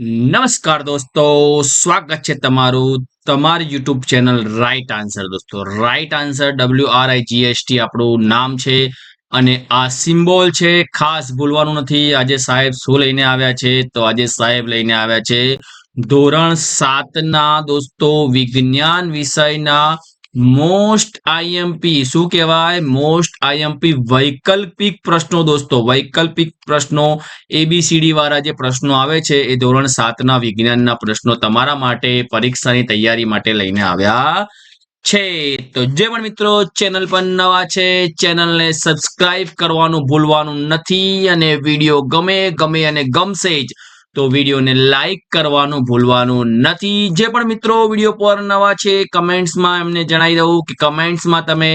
નમસ્કાર દોસ્તો, સ્વાગત છે તમારું તમારી યુટ્યુબ ચેનલ રાઈટ આન્સર દોસ્તો. Right answer W R I GST આપણું નામ છે અને આ સિમ્બોલ છે, ખાસ ભૂલવાનું નથી. આજે સાહેબ શું લઈને આવ્યા છે? તો આજે સાહેબ લઈને આવ્યા છે ધોરણ સાતના દોસ્તો, વિજ્ઞાન વિષયના મોસ્ટ આઈએમપી શું કહેવાય? મોસ્ટ આઈએમપી વૈકલ્પિક પ્રશ્નો દોસ્તો, વૈકલ્પિક પ્રશ્નો એબીસીડી વાળા જે પ્રશ્નો આવે છે, એ ધોરણ સાતના વિજ્ઞાનના પ્રશ્નો તમારા માટે પરીક્ષાની તૈયારી માટે લઈને આવ્યા છે. તો જે પણ મિત્રો ચેનલ પર નવા છે, ચેનલને સબસ્ક્રાઇબ કરવાનું ભૂલવાનું નથી અને વીડિયો ગમે ગમે અને ગમશે જ. તો વિડીયોને લાઈક કરવાનું ભૂલવાનું નથી. જે પણ મિત્રો વીડિયો પર નવા છે, કમેન્ટ્સમાં એમને જણાવી દઉં કે કમેન્ટ્સમાં તમે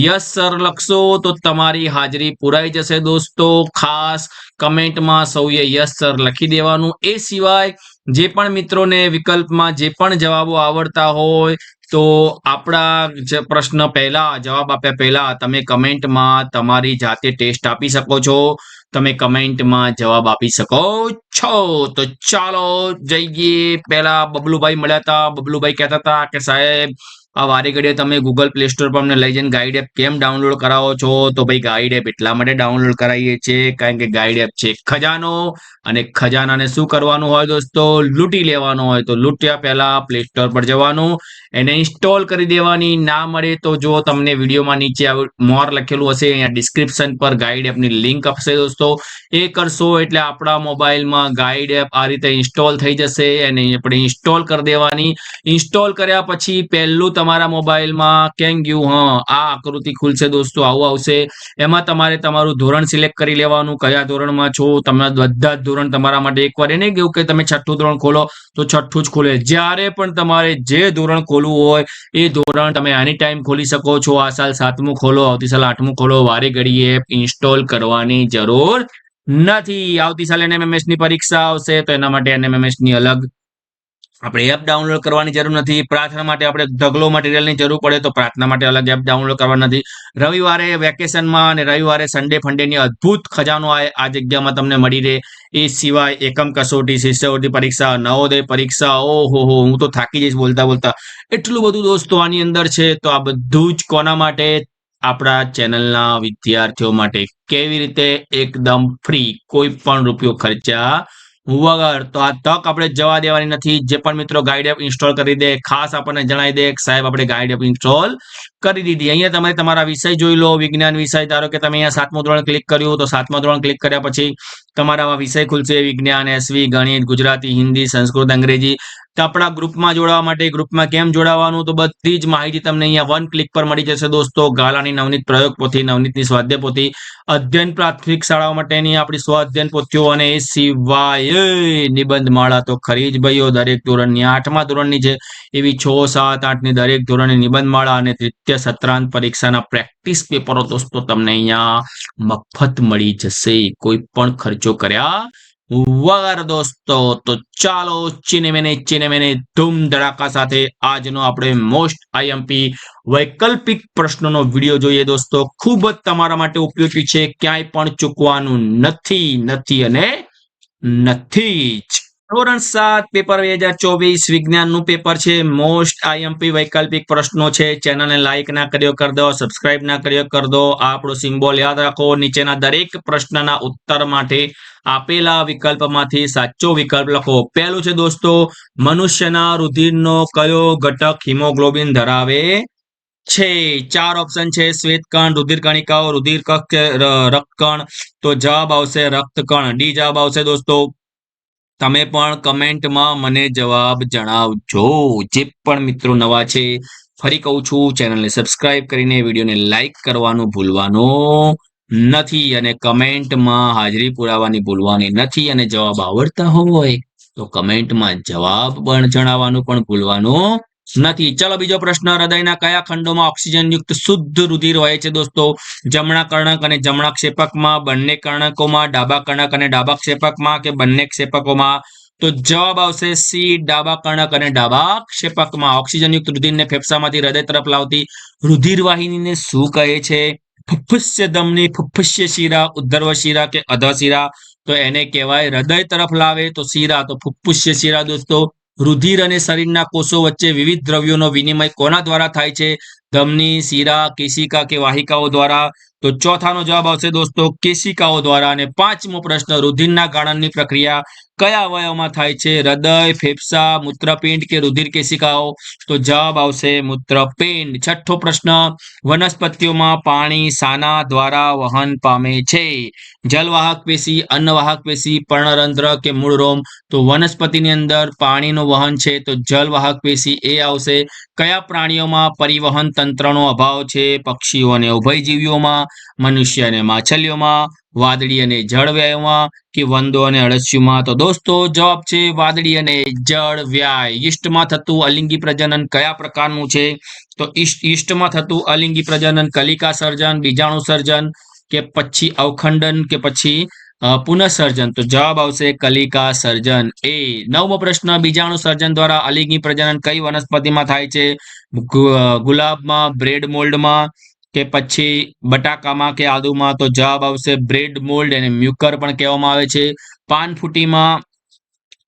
યસ સર લખશો તો તમારી હાજરી પુરાઈ જશે દોસ્તો. ખાસ કમેન્ટમાં સૌએ યસ સર લખી દેવાનું. એ સિવાય જે પણ મિત્રોને વિકલ્પમાં જે પણ જવાબો આવડતા હોય તો આપણા જે પ્રશ્ન પહેલા, જવાબ આપ્યા પહેલા, તમે કમેન્ટમાં તમારી જાતે ટેસ્ટ આપી શકો છો. તમે કમેન્ટમાં જવાબ આપી શકો છો. તો ચાલો જઈએ પહેલા બબલુભાઈ મળ્યા હતા. બબલુભાઈ કહેતા હતા કે, સાહેબ, આ વારે ઘડીએ તમે ગૂગલ પ્લે સ્ટોર પર અમને લઈ જઈને ગાઈડ એપ કેમ ડાઉનલોડ કરાવો છો? તો ભાઈ ગાઈડ એપ એટલા માટે ડાઉનલોડ કરાવીએ છીએ, કારણ કે ગાઈડ એપ છે ખજાનો. અને ખજાનાને શું કરવાનું હોય દોસ્તો? લૂંટી લેવાનું હોય તો લૂંટ્યા પહેલા પ્લે સ્ટોર પર જવાનું. એને ઇન્સ્ટોલ કરી દેવાની. ના મળે તો જો તમને વિડીયોમાં નીચે મોર લખેલું હશે, અહીંયા ડિસ્ક્રિપ્શન પર ગાઈડ એપની લિંક આપશે દોસ્તો. એ કરશો એટલે આપણા મોબાઈલમાં ગાઈડ એપ આ રીતે ઇન્સ્ટોલ થઈ જશે. અને આપણે ઇન્સ્ટોલ કરી દેવાની. ઇન્સ્ટોલ કર્યા પછી પહેલું તમારા મોબાઈલમાં કેમ ગયું? હા, આ આકૃતિ ખુલશે દોસ્તો, આવું આવશે. એમાં તમારે તમારું ધોરણ સિલેક્ટ કરી લેવાનું. કયા ધોરણમાં છો? તમે બધા ધોરણ તમારા માટે એકવાર એને કેવું કે તમે છઠ્ઠું ધોરણ ખોલો, તો છઠ્ઠું જ ખોલે. જ્યારે પણ તમારે જે ધોરણ ખોલવું હોય, એ ધોરણ તમે એની ટાઈમ ખોલી શકો છો. આ સાલ સાતમું ખોલો, આવતી સાલ આઠમું ખોલો. વારે ઘડીએ એપ ઇન્સ્ટોલ કરવાની જરૂર નથી. આવતી સાલ એનએમએમએસની પરીક્ષા આવશે, તો એના માટે એનએમએમએસની અલગ આપણે એપ ડાઉનલોડ કરવાની જરૂર નથી. પ્રાર્થના માટે આપણે ઢગલો મટીરિયલની જરૂર પડે તો પ્રાર્થના માટે અલગ એપ ડાઉનલોડ કરવાની નથી. રવિવારે વેકેશનમાં અને રવિવારે સન્ડે ફંડેની અદ્ભુત ખજાનો આ જગ્યામાં તમને મળી રહે. એ સિવાય એકમ કસોટી, શિષ્યવૃત્તિ પરીક્ષા, નવોદય પરીક્ષા, ઓહો હો, હું તો થાકી જઈશ બોલતા બોલતા. એટલું બધું દોસ્તો આની અંદર છે. તો આ બધું જ કોના માટે? આપણા ચેનલના વિદ્યાર્થીઓ માટે. કેવી રીતે એકદમ ફ્રી કોઈ પણ રૂપિયો ખર્ચા વગર તો આ તક આપણે જવા દેવાની નથી. જે પણ મિત્રો ગાઈડ એપ ઇન્સ્ટોલ કરી દે, ખાસ આપણને જણાવી દે, સાહેબ આપણે ગાઈડ એપ ઇન્સ્ટોલ કરી દીધી. અહીંયા તમે તમારા વિષય જોઈ લો, વિજ્ઞાન વિષય. ધારો કે તમે અહીંયા સાતમું ધોરણ ક્લિક કર્યું તો સાતમા ધોરણ ક્લિક કર્યા પછી તમારા વિષય ખુલશે વિજ્ઞાન એસવી, ગણિત, ગુજરાતી, હિન્દી, સંસ્કૃત, અંગ્રેજી. તો આપણા ગ્રુપમાં જોડાવા માટે ગ્રુપમાં કેમ જોડાવાનું? તો બધી જ માહિતી તમને અહીંયા વન ક્લિક પર મળી જશે દોસ્તો. ગાલાની નવનીત પ્રયોગ પોથી, નવનીતની સ્વાધ્યાય પોથી. અધ્યયન પ્રાથમિક શાળાઓ માટેની આપણી સ્વ અધ્યયન પોથીઓ અને એ સિવાય નિબંધ માળા તો ખરી જ ભાઈઓ. દરેક ધોરણની આઠમા ધોરણની છે. એવી છ, સાત, આઠની દરેક ધોરણની નિબંધ માળા અને તૃતીય, સત્રાંત પરીક્ષાના પ્રેક્ટિસ પેપરો દોસ્તો તમને અહીંયા મફત મળી જશે. કોઈ પણ ખર્ચો કર્યા? વગર દોસ્તો, તો ચાલો ચિનેમેને ચિનેમેને ચીને મેને ધૂમ ધડાકા સાથે આજનો આપણે મોસ્ટ આઈએમપી વૈકલ્પિક પ્રશ્નોનો વીડિયો જોઈએ દોસ્તો. ખૂબ જ તમારા માટે ઉપયોગી છે, ક્યાંય પણ ચૂકવાનું નથી નથી અને નથી જ. ધોરણ સાત, પેપર બે હજાર ચોવીસ, વિજ્ઞાનનું પેપર છે. મોસ્ટ આઈએમપી વૈકલ્પિક પ્રશ્નો છે. ચેનલને લાઇક ના કર્યો, કરી દો. સબસ્ક્રાઇબ ના કર્યો, કરી દો. આપણો સિમ્બોલ યાદ રાખો. નીચેના દરેક પ્રશ્નના ઉત્તર માટે આપેલા વિકલ્પમાંથી સાચો વિકલ્પ લખો. પહેલું છે દોસ્તો, મનુષ્યના રુધિરનો કયો ઘટક હિમોગ્લોબિન ધરાવે છે? ચાર ઓપ્શન છે. શ્વેતકણ રુધિર કણિકાઓ રુધિર રક્તકણ. તો જવાબ આવશે રક્તકણ. ડી જવાબ આવશે દોસ્તો તમે પણ કમેન્ટમાં મને જવાબ જણાવજો. જે પણ મિત્રો નવા છે, ફરી કહું છું, ચેનલને સબસ્ક્રાઇબ કરીને વિડીયોને લાઈક કરવાનું ભૂલવાનું નથી અને કમેન્ટમાં હાજરી પુરાવાની ભૂલવાની નથી અને જવાબ આવડતા હોય તો કમેન્ટમાં જવાબ પણ જણાવવાનું પણ ભૂલવાનું નથી. ચલો બીજો પ્રશ્ન. હૃદયના કયા ખંડોમાં ઓક્સિજન યુક્ત શુદ્ધ રુધિર હોય છે દોસ્તો? જમણા કર્ણક અને જમણા ક્ષેપકમાં, બંને કર્ણકોમાં, ડાબા કર્ણક અને ડાબા ક્ષેપકમાં કે બંને ક્ષેપકોમાં? તો જવાબ આવશે સી, ડાબા કર્ણક અને ડાબા ક્ષેપકમાં. ઓક્સિજન યુક્ત રુધિરને ફેફસામાંથી હૃદય તરફ લાવતી રુધિર વાહિનીને શું કહે છે? ફુફ્ફુસ્ય ધમની ફુફ્ફુસ્ય શિરા, ઉદ્ધર્વ શિરા કે અધ શિરા તો એને કહેવાય હૃદય તરફ લાવે તો શિરા. તો ફુફ્ફુસ્ય શીરા દોસ્તો રુધિર અને શરીરના કોષો વચ્ચે વિવિધ દ્રવ્યોનો વિનિમય કોના દ્વારા થાય છે? ધમની, શીરા, કેશિકા કે વાહિકાઓ દ્વારા? તો ચોથાનો જવાબ આવશે દોસ્તો કેશિકાઓ દ્વારા. અને પાંચમો પ્રશ્ન, રુધિરના ગાળણની પ્રક્રિયા કયા અવયવમાં થાય છે? હૃદય, ફેફસા, મૂત્રપિંડ કે રુધિર કેશિકાઓ તો જવાબ આવશે મૂત્રપિંડ. છઠ્ઠો પ્રશ્ન, વનસ્પતિઓમાં પાણી સાના દ્વારા વહન પામે છે. જલવાહક પેશી, અન્નવાહક પેશી, પર્ણરંધ્ર કે મૂળરોમ? તો વનસ્પતિની અંદર પાણીનું વહન છે. તો જલવાહક પેશી એ આવશે. કયા પ્રાણીઓમાં પરિવહન તંત્રનો અભાવ છે? પક્ષીઓ અને ઉભયજીવીઓમાં મનુષ્ય અને માછલીઓમાં? વાદળી અને જળવ્યાયમાં કે વંદો અને અળસિયુમાં? તો દોસ્તો, જવાબ છે વાદળી અને જળ વ્યાય. ઈસ્ટમાં થતું અલિંગી પ્રજનન કયા પ્રકારનું છે? તો ઈષ્ટમાં થતું અલિંગી પ્રજનન કલિકા સર્જન, બીજાણુ સર્જન કે પછી અવખંડન કે પછી પુનઃસર્જન? તો જવાબ આવશે કલિકા સર્જન. એ, નવમો પ્રશ્ન, બીજાણુ સર્જન દ્વારા અલિંગી પ્રજનન કઈ વનસ્પતિમાં થાય છે? ગુલાબમાં, બ્રેડ મોલ્ડમાં કે પછી બટાકામાં કે આદુમાં, તો જવાબ આવશે બ્રેડ મોલ્ડ અને મ્યુકર પણ કહેવામાં આવે છે. પાનફૂટીમાં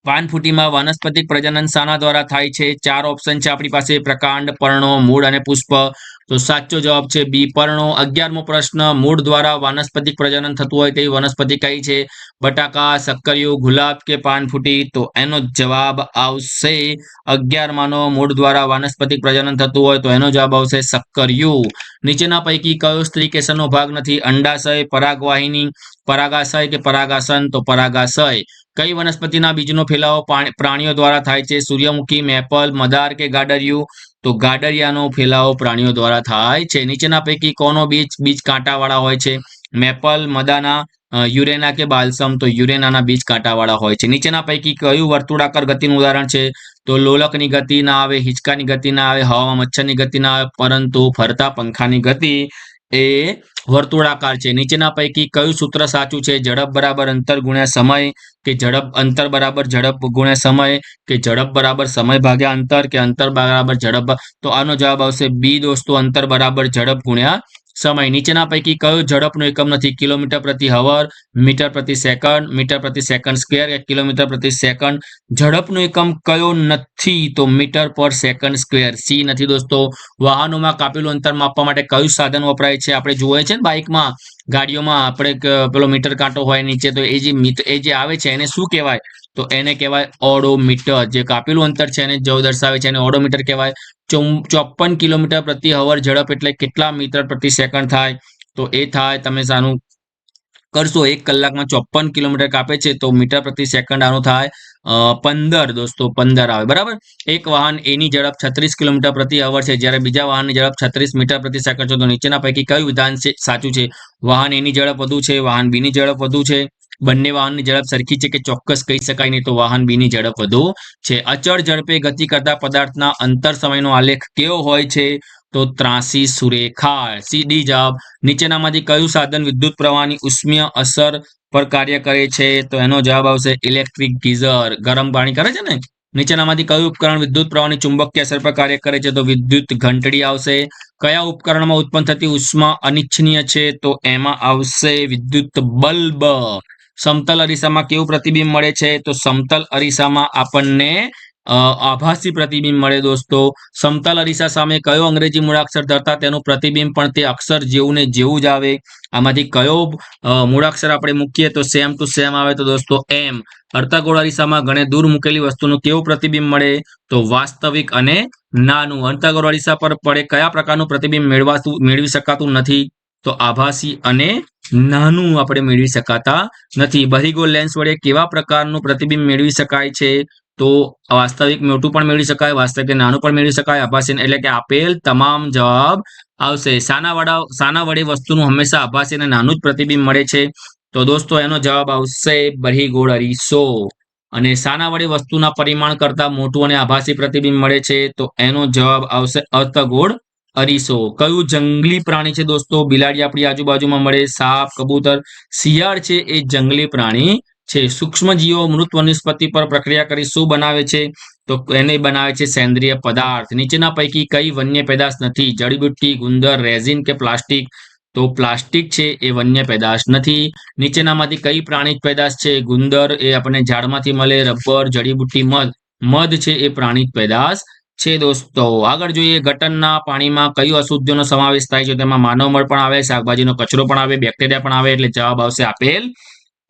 પાનફૂટીમાં વાનસ્પતિક પ્રજનન શાના દ્વારા થાય છે. ચાર ઓપ્શન છે આપણી પાસે પ્રકાંડ, પર્ણો, મૂળ અને પુષ્પ. તો સાચો જવાબ છે બી. પર્ણો. અગિયારમો પ્રશ્ન, મૂળ દ્વારા વાનસ્પતિક પ્રજનન થતું હોય તેવી વનસ્પતિ કઈ છે? બટાકા, સક્કરિયું, ગુલાબ કે પાનફૂટી? તો એનો જવાબ આવશે અગિયારમાનો. મૂળ દ્વારા વાનસ્પતિક પ્રજનન થતું હોય તો એનો જવાબ આવશે સક્કરિયું. નીચેના પૈકી કયો સ્ત્રી કેસરનો ભાગ નથી? અંડાશય, પરાગવાહિની, પરાગાશય કે પરાગાસન? તો પરાગાશય. કઈ વનસ્પતિના બીજનો ફેલાવો પ્રાણીઓ દ્વારા થાય છે? સૂર્યમુખી, મેપલ, મદાર કે ગાડરિયું? તો ગાડરિયાનો ફેલાવો પ્રાણીઓ દ્વારા થાય છે. નીચેના પૈકી કોનો બીજ બીજ કાંટાવાળા હોય છે? મેપલ, મદાના યુરેના કે બાલસમ? તો યુરેનાના બીજ કાંટાવાળા હોય છે. નીચેના પૈકી કયું વર્તુળાકાર ગતિનું ઉદાહરણ છે? તો લોલકની ગતિ ના આવે, હિંચકાની ગતિ ના આવે, હવામાં મચ્છરની ગતિ ના આવે, પરંતુ ફરતા પંખાની ગતિ એ વર્તુળાકાર છે. નીચેના પૈકી કયું સૂત્ર સાચું છે? ઝડપ બરાબર અંતર ગુણ્યા સમય કે ઝડપ અંતર બરાબર ઝડપ ગુણ્યા સમય કે ઝડપ બરાબર સમય ભાગ્યા અંતર કે અંતર બરાબર ઝડપ? તો આનો જવાબ આવશે બી દોસ્તો, અંતર બરાબર ઝડપ ગુણ્યા સમય. નીચેના પૈકી કયો ઝડપનો એકમ નથી? કિલોમીટર પ્રતિ હવર, મીટર પ્રતિ સેકન્ડ, મીટર પ્રતિ સેકન્ડ સ્ક્વેર કે કિલોમીટર પ્રતિ સેકન્ડ? ઝડપનો એકમ કયો નથી તો મીટર પર સેકન્ડ સ્ક્વેર? સી નથી દોસ્તો. વાહનોમાં કાપેલું અંતર માપવા માટે કયું સાધન વપરાય છે? આપણે જોઈએ છે ને બાઇકમાં. ગાડીઓમાં આપણે પેલો મીટર કાંટો હોય નીચે તો એ જે એ જે આવે છે એને શું કહેવાય? તો એને કહેવાય ઓડોમીટર. જે કાપેલું અંતર છે એને જો દર્શાવે છે એને ઓડોમીટર કહેવાય. ચોપન કિલોમીટર પ્રતિ અવર ઝડપ એટલે કેટલા મીટર પ્રતિ સેકન્ડ થાય? તો એ થાય, તમે સાનું કરશો, એક કલાકમાં ચોપન કિલોમીટર કાપે છે, તો મીટર પ્રતિ સેકન્ડ આનું થાય પંદર, દોસ્તો, પંદર આવે, બરાબર? એક વાહન એની ઝડપ છત્રીસ કિલોમીટર પ્રતિ અવર છે, જ્યારે બીજા વાહનની ઝડપ છત્રીસ મીટર પ્રતિ સેકન્ડ છે, તો નીચેના પૈકી કયું વિધાન છે, સાચું છે? વાહન એની ઝડપ વધુ છે, વાહન બીની ઝડપ વધુ છે બંને વાહનની ઝડપ સરખી છે કે ચોક્કસ કહી શકાય નહીં તો વાહન બીની ઝડપ વધુ છે. અચળ ઝડપે ગતિ કરતા પદાર્થના અંતર સમયનો આલેખ કેવો હોય છે? તો ત્રાસી સુરેખા સીધી જવાબ, નીચેનામાંથી કયું સાધન વિદ્યુત પ્રવાહની ઉષ્મીય અસર પર કાર્ય કરે છે? તો એનો જવાબ આવશે ઇલેક્ટ્રિક ગીઝર. ગરમ પાણી કરે છે ને? નીચેનામાંથી કયું ઉપકરણ વિદ્યુત પ્રવાહની ચુંબકીય અસર પર કાર્ય કરે છે? તો વિદ્યુત ઘંટડી આવશે. કયા ઉપકરણમાં ઉત્પન્ન થતી ઉષ્મા અનિચ્છનીય છે? તો એમાં આવશે વિદ્યુત બલ્બ. સમતલ અરીસામાં કેવું પ્રતિબિંબ મળે છે? તો સમતલ અરીસામાં આપણને આભાસી પ્રતિબિંબ મળે દોસ્તો. સમતલ અરીસા સામે કયો અંગ્રેજી મૂળાક્ષર ધરતા તેનું પ્રતિબિંબ પણ તે અક્ષર જેવું ને જેવું જ આવે. આમાંથી કયો મૂળાક્ષર આપણે મૂકીએ તો સેમ ટુ સેમ આવે તો દોસ્તો એમ અર્ધગોળ અરીસામાં ઘણે દૂર મૂકેલી વસ્તુનું કેવું પ્રતિબિંબ મળે? તો વાસ્તવિક અને નાનું. અર્ધગોળ અરીસા પર પડે કયા પ્રકારનું પ્રતિબિંબ મેળવાતું, મેળવી શકાતું નથી? તો આભાસી અને નાનું આપણે મેળવી શકાતા નથી. બહિગોળ લેન્સ વડે કેવા પ્રકારનું પ્રતિબિંબ મેળવી શકાય છે? તો વાસ્તવિક મોટું પણ મેળવી શકાય, વાસ્તવિક નાનું પણ મેળવી શકાય. આભાસી એટલે કે આપેલ તમામ જવાબ આવશે. સાના વડા સાના વડે વસ્તુનું હંમેશા આભાસી અને નાનું જ પ્રતિબિંબ મળે છે. તો દોસ્તો, એનો જવાબ આવશે બહિગોળ અરીસો. અને સાના વડે વસ્તુના પરિમાણ કરતા મોટું અને આભાસી પ્રતિબિંબ મળે છે, તો એનો જવાબ આવશે અર્થગોળ અરીસો. કયું જંગલી પ્રાણી છે દોસ્તો? બિલાડી આપણી આજુબાજુમાં મળે, સાપ, કબૂતર. શિયાળ છે એ જંગલી પ્રાણી છે. સૂક્ષ્મજીવો મૃત વનસ્પતિ પર પ્રક્રિયા કરી શું બનાવે છે? તો એને બનાવે છે સેન્દ્રિય પદાર્થ. નીચેના પૈકી કઈ વન્ય પેદાશ નથી? જડીબુટ્ટી, ગુંદર, રેઝિન કે પ્લાસ્ટિક? તો પ્લાસ્ટિક છે એ વન્ય પેદાશ નથી. નીચેનામાંથી કઈ પ્રાણી પેદાશ છે? ગુંદર એ આપણને ઝાડમાંથી મળે. રબર, જડીબુટ્ટી, મધ. મધ છે એ પ્રાણી પેદાશ છે દોસ્તો. આગળ જોઈએ ગટરના પાણીમાં કયું અશુદ્ધિઓનો સમાવેશ થાય છે? તેમાં માનવ મળ પણ આવે, શાકભાજીનો કચરો પણ આવે, બેક્ટેરિયા પણ આવે એટલે જવાબ આવશે આપેલ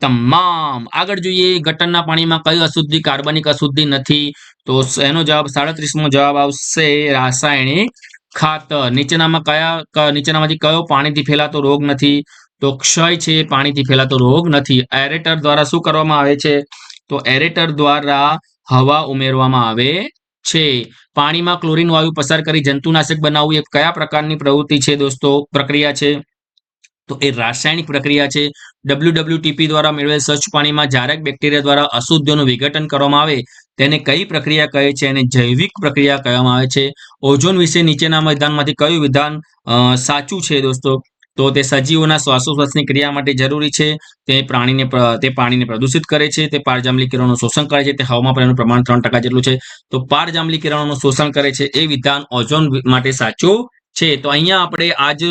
તમામ. આગળ જોઈએ ગટરના પાણીમાં કઈ અશુદ્ધિ, કાર્બનિક અશુદ્ધિ નથી? તો એનો જવાબ સાડત્રીસમો જવાબ આવશે રાસાયણિક ખાતર. નીચેનામાં કયા નીચેનામાંથી કયો પાણીથી ફેલાતો રોગ નથી? તો ક્ષય છે, પાણીથી ફેલાતો રોગ નથી. એરેટર દ્વારા શું કરવામાં આવે છે? તો એરેટર દ્વારા હવા ઉમેરવામાં આવે છે. પાણીમાં ક્લોરીન વાયુ પસાર કરી જંતુનાશક બનાવવું એ કયા પ્રકારની પ્રવૃત્તિ છે દોસ્તો? પ્રક્રિયા છે? તો એ રાસાયણિક પ્રક્રિયા છે. ડબલ્યુડબલ્યુટીપી દ્વારા મેળવેલ સ્વચ્છ પાણીમાં જારક બેક્ટેરિયા દ્વારા અશુદ્ધિઓનું વિઘટન કરવામાં આવે, તેને કઈ પ્રક્રિયા કહે છે અને જૈવિક પ્રક્રિયા કહેવામાં આવે છે? ઓઝોન વિશે નીચેના મેદાનમાંથી કયું વિધાન સાચું છે દોસ્તો? તો તે સજીવોના શ્વાસોશ્વાસની ક્રિયા માટે જરૂરી છે. તે પ્રાણીને પ્ર- તે પાણીને પ્રદૂષિત કરે છે. તે પારજાંબલી કિરણોનું શોષણ કરે છે. તે હવામાં પણ એનું પ્રમાણ ત્રણ જેટલું છે. તો પારજાંબલી કિરણોનું શોષણ કરે છે. એ વિધાન ઓઝોન માટે સાચું છે. તો અહીંયા આપણે આજ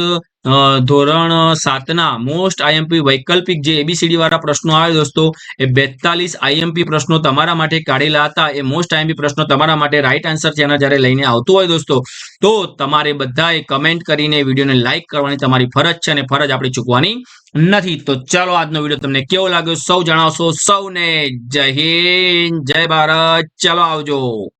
ધોરણ સાતના મોસ્ટ આઈએમપી વૈકલ્પિક જે એબીસીડી વાળા પ્રશ્નો આવે દોસ્તો, એ બેતાલીસ આઈએમપી પ્રશ્નો તમારા માટે કાઢેલા હતા. એ મોસ્ટ આઈએમપી પ્રશ્નો તમારા માટે રાઈટ આન્સર છે એના જ્યારે લઈને આવતું હોય દોસ્તો. તો તમારે બધાએ કમેન્ટ કરીને વિડીયોને લાઇક કરવાની તમારી ફરજ છે અને ફરજ આપણે ચૂકવાની નથી. તો ચાલો આજનો વીડિયો તમને કેવો લાગ્યો સૌ જણાવશો સૌને. જય હિન્દ, જય ભારત. ચાલો આવજો.